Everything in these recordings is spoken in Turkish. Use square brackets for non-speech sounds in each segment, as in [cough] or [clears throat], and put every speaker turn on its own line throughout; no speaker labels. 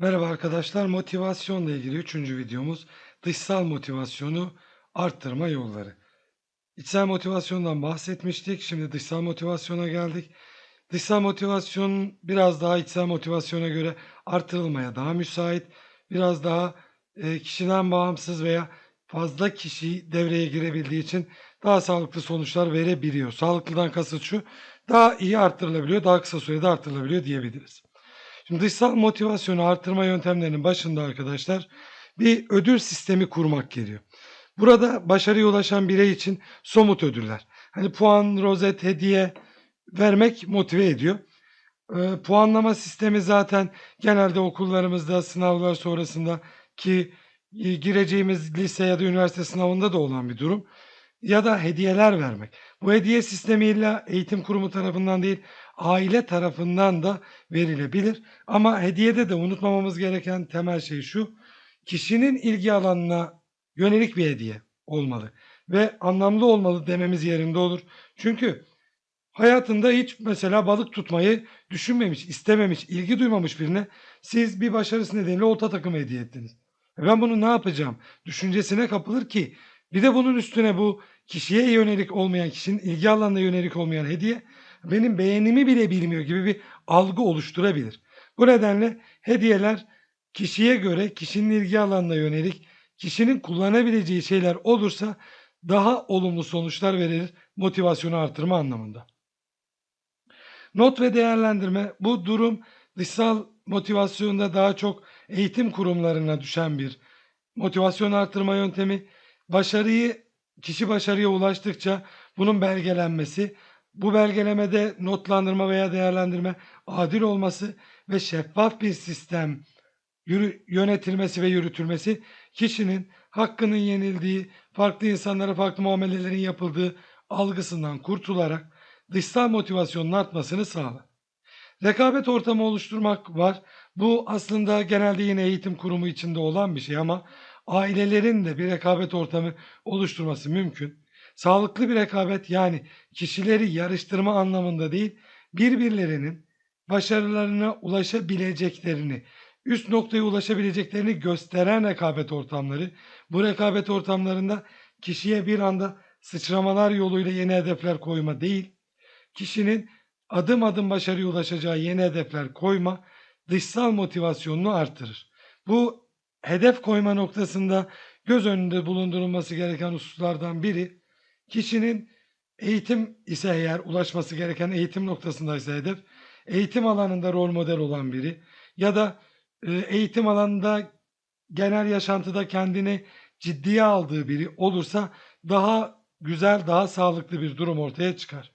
Merhaba arkadaşlar, motivasyonla ilgili üçüncü videomuz dışsal motivasyonu arttırma yolları. İçsel motivasyondan bahsetmiştik, şimdi dışsal motivasyona geldik. Dışsal motivasyon biraz daha içsel motivasyona göre artırılmaya daha müsait, biraz daha e, kişiden bağımsız veya fazla kişi devreye girebildiği için daha sağlıklı sonuçlar verebiliyor. Sağlıklıdan kasıt şu, daha iyi arttırılabiliyor, daha kısa sürede arttırılabiliyor diyebiliriz. Şimdi dışsal motivasyonu artırma yöntemlerinin başında arkadaşlar bir ödül sistemi kurmak geliyor. Burada başarıya ulaşan birey için somut ödüller. Hani puan, rozet, hediye vermek motive ediyor. Ee, puanlama sistemi zaten genelde okullarımızda sınavlar sonrasında ki e, gireceğimiz lise ya da üniversite sınavında da olan bir durum. Ya da hediyeler vermek. Bu hediye sistemi illa eğitim kurumu tarafından değil, aile tarafından da verilebilir. Ama hediyede de unutmamamız gereken temel şey şu. Kişinin ilgi alanına yönelik bir hediye olmalı ve anlamlı olmalı dememiz yerinde olur. Çünkü hayatında hiç mesela balık tutmayı düşünmemiş, istememiş, ilgi duymamış birine siz bir başarısı nedeniyle olta takımı hediye ettiniz. E ben bunu ne yapacağım? Düşüncesine kapılır ki bir de bunun üstüne bu kişiye yönelik olmayan, kişinin ilgi alanına yönelik olmayan hediye benim beğenimi bile bilmiyor gibi bir algı oluşturabilir. Bu nedenle hediyeler kişiye göre, kişinin ilgi alanına yönelik, kişinin kullanabileceği şeyler olursa daha olumlu sonuçlar verir motivasyonu artırma anlamında. Not ve değerlendirme bu durum dışsal motivasyonda daha çok eğitim kurumlarına düşen bir motivasyon artırma yöntemi. Başarıyı kişi başarıya ulaştıkça bunun belgelenmesi, bu belgelemede notlandırma veya değerlendirme adil olması ve şeffaf bir sistem yürü, yönetilmesi ve yürütülmesi kişinin hakkının yenildiği, farklı insanlara farklı muamelelerin yapıldığı algısından kurtularak dışsal motivasyonun artmasını sağlar. Rekabet ortamı oluşturmak var. Bu aslında genelde yine eğitim kurumu içinde olan bir şey ama ailelerin de bir rekabet ortamı oluşturması mümkün. Sağlıklı bir rekabet yani kişileri yarıştırma anlamında değil, birbirlerinin başarılarına ulaşabileceklerini, üst noktaya ulaşabileceklerini gösteren rekabet ortamları. Bu rekabet ortamlarında kişiye bir anda sıçramalar yoluyla yeni hedefler koyma değil, kişinin adım adım başarıya ulaşacağı yeni hedefler koyma dışsal motivasyonunu artırır. Bu hedef koyma noktasında göz önünde bulundurulması gereken hususlardan biri kişinin eğitim ise eğer ulaşması gereken eğitim noktasındaysa hedef eğitim alanında rol model olan biri ya da e, eğitim alanında genel yaşantıda kendini ciddiye aldığı biri olursa daha güzel, daha sağlıklı bir durum ortaya çıkar.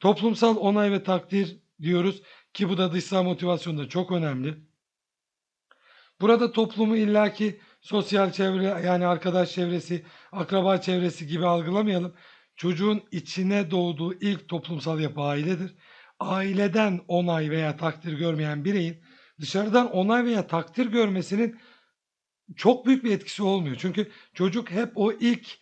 Toplumsal onay ve takdir diyoruz ki bu da dışsal motivasyonda çok önemli. Burada toplumu illaki sosyal çevre yani arkadaş çevresi, akraba çevresi gibi algılamayalım. Çocuğun içine doğduğu ilk toplumsal yapı ailedir. Aileden onay veya takdir görmeyen bireyin dışarıdan onay veya takdir görmesinin çok büyük bir etkisi olmuyor. Çünkü çocuk hep o ilk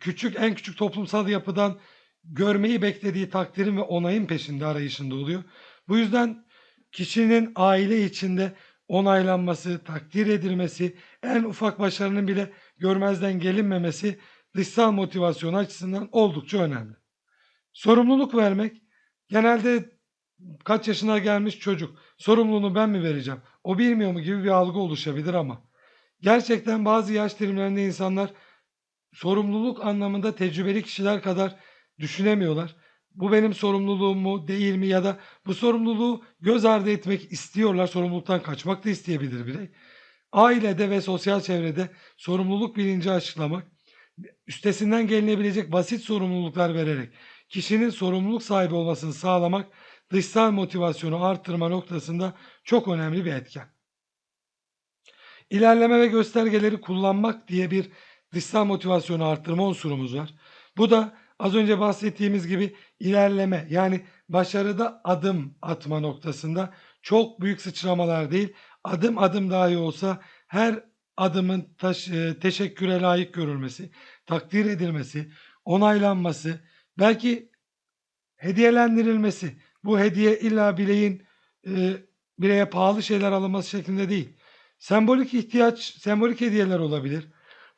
küçük en küçük toplumsal yapıdan görmeyi beklediği takdirin ve onayın peşinde arayışında oluyor. Bu yüzden kişinin aile içinde onaylanması, takdir edilmesi, en ufak başarının bile görmezden gelinmemesi dışsal motivasyon açısından oldukça önemli. Sorumluluk vermek genelde kaç yaşına gelmiş çocuk sorumluluğunu ben mi vereceğim o bilmiyor mu gibi bir algı oluşabilir ama gerçekten bazı yaş dilimlerinde insanlar sorumluluk anlamında tecrübeli kişiler kadar düşünemiyorlar. Bu benim sorumluluğum mu değil mi ya da bu sorumluluğu göz ardı etmek istiyorlar. Sorumluluktan kaçmak da isteyebilir birey. Ailede ve sosyal çevrede sorumluluk bilinci aşılamak, üstesinden gelinebilecek basit sorumluluklar vererek kişinin sorumluluk sahibi olmasını sağlamak dışsal motivasyonu arttırma noktasında çok önemli bir etken. İlerleme ve göstergeleri kullanmak diye bir dışsal motivasyonu arttırma unsurumuz var. Bu da az önce bahsettiğimiz gibi ilerleme yani başarıda adım atma noktasında çok büyük sıçramalar değil adım adım dahi olsa her adımın taş, e, teşekküre layık görülmesi, takdir edilmesi, onaylanması, belki hediyelendirilmesi. Bu hediye illa bireyin e, bireye pahalı şeyler alınması şeklinde değil. Sembolik ihtiyaç, sembolik hediyeler olabilir.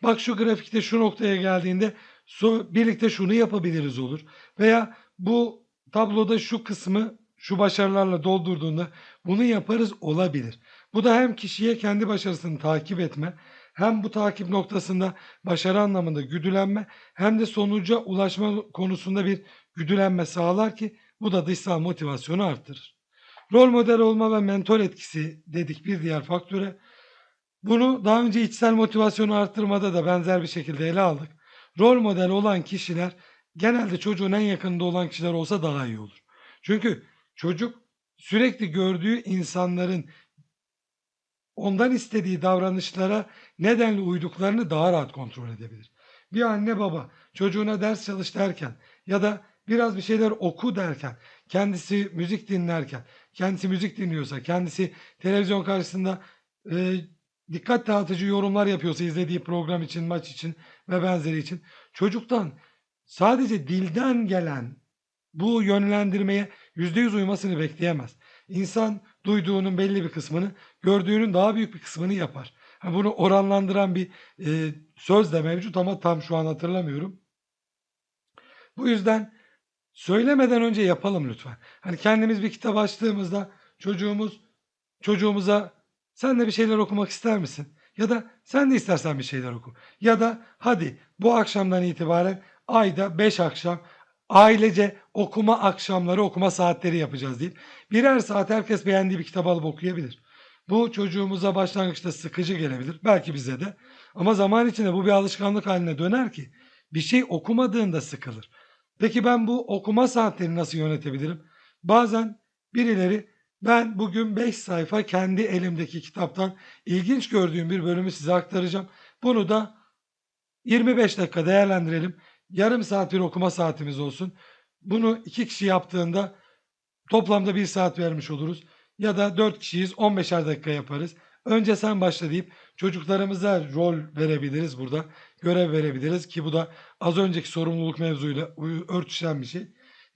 Bak şu grafikte şu noktaya geldiğinde so- birlikte şunu yapabiliriz olur. Veya bu tabloda şu kısmı şu başarılarla doldurduğunda bunu yaparız olabilir. Bu da hem kişiye kendi başarısını takip etme, hem bu takip noktasında başarı anlamında güdülenme, hem de sonuca ulaşma konusunda bir güdülenme sağlar ki bu da dışsal motivasyonu arttırır. Rol model olma ve mentor etkisi dedik bir diğer faktöre. Bunu daha önce içsel motivasyonu arttırmada da benzer bir şekilde ele aldık. Rol model olan kişiler genelde çocuğun en yakınında olan kişiler olsa daha iyi olur. Çünkü çocuk sürekli gördüğü insanların ondan istediği davranışlara nedenle uyduklarını daha rahat kontrol edebilir. Bir anne baba çocuğuna ders çalış derken ya da biraz bir şeyler oku derken, kendisi müzik dinlerken, kendisi müzik dinliyorsa, kendisi televizyon karşısında e, dikkat dağıtıcı yorumlar yapıyorsa izlediği program için, maç için ve benzeri için çocuktan sadece dilden gelen bu yönlendirmeye yüzde yüz uymasını bekleyemez. İnsan duyduğunun belli bir kısmını, gördüğünün daha büyük bir kısmını yapar. Bunu oranlandıran bir e, söz de mevcut ama tam şu an hatırlamıyorum. Bu yüzden söylemeden önce yapalım lütfen. Hani kendimiz bir kitap açtığımızda çocuğumuz çocuğumuza sen de bir şeyler okumak ister misin? Ya da sen de istersen bir şeyler oku. Ya da hadi bu akşamdan itibaren ayda 5 akşam ailece okuma akşamları okuma saatleri yapacağız değil. Birer saat herkes beğendiği bir kitap alıp okuyabilir. Bu çocuğumuza başlangıçta sıkıcı gelebilir. Belki bize de. Ama zaman içinde bu bir alışkanlık haline döner ki bir şey okumadığında sıkılır. Peki ben bu okuma saatlerini nasıl yönetebilirim? Bazen birileri ben bugün 5 sayfa kendi elimdeki kitaptan ilginç gördüğüm bir bölümü size aktaracağım. Bunu da 25 dakika değerlendirelim. Yarım saat bir okuma saatimiz olsun. Bunu iki kişi yaptığında toplamda bir saat vermiş oluruz. Ya da 4 kişiyiz 15'er dakika yaparız. Önce sen başla deyip çocuklarımıza rol verebiliriz burada. Görev verebiliriz ki bu da az önceki sorumluluk mevzuyla uy- örtüşen bir şey.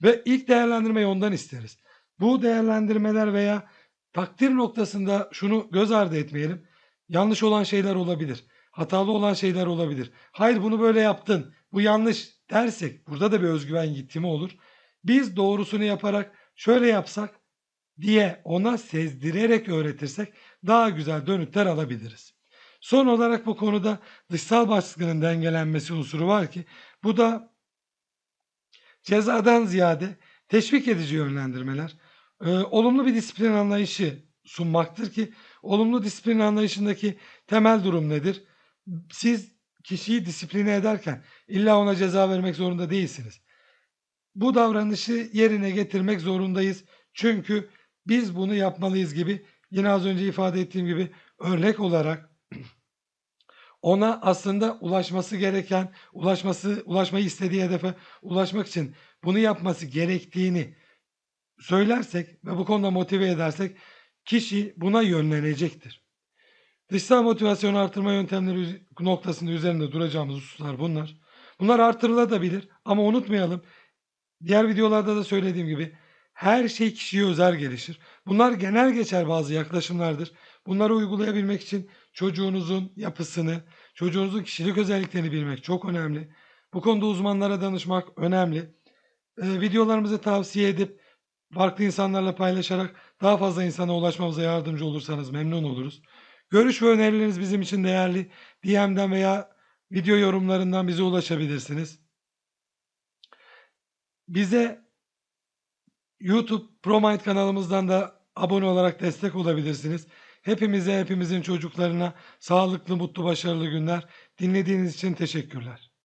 Ve ilk değerlendirmeyi ondan isteriz. Bu değerlendirmeler veya takdir noktasında şunu göz ardı etmeyelim. Yanlış olan şeyler olabilir. Hatalı olan şeyler olabilir. Hayır bunu böyle yaptın. Bu yanlış dersek burada da bir özgüven yitimi olur. Biz doğrusunu yaparak şöyle yapsak diye ona sezdirerek öğretirsek daha güzel dönütler alabiliriz. Son olarak bu konuda dışsal baskının dengelenmesi unsuru var ki bu da cezadan ziyade teşvik edici yönlendirmeler, e, olumlu bir disiplin anlayışı sunmaktır ki olumlu disiplin anlayışındaki temel durum nedir? Siz kişiyi disipline ederken illa ona ceza vermek zorunda değilsiniz. Bu davranışı yerine getirmek zorundayız. Çünkü biz bunu yapmalıyız gibi yine az önce ifade ettiğim gibi örnek olarak [clears throat] ona aslında ulaşması gereken, ulaşması, ulaşmayı istediği hedefe ulaşmak için bunu yapması gerektiğini söylersek ve bu konuda motive edersek kişi buna yönlenecektir. Dışsal motivasyonu artırma yöntemleri noktasında üzerinde duracağımız hususlar bunlar. Bunlar artırılabilir ama unutmayalım diğer videolarda da söylediğim gibi her şey kişiye özel gelişir. Bunlar genel geçer bazı yaklaşımlardır. Bunları uygulayabilmek için çocuğunuzun yapısını, çocuğunuzun kişilik özelliklerini bilmek çok önemli. Bu konuda uzmanlara danışmak önemli. Ee, videolarımızı tavsiye edip farklı insanlarla paylaşarak daha fazla insana ulaşmamıza yardımcı olursanız memnun oluruz. Görüş ve önerileriniz bizim için değerli. DM'den veya video yorumlarından bize ulaşabilirsiniz. Bize YouTube ProMind kanalımızdan da abone olarak destek olabilirsiniz. Hepimize, hepimizin çocuklarına sağlıklı, mutlu, başarılı günler. Dinlediğiniz için teşekkürler.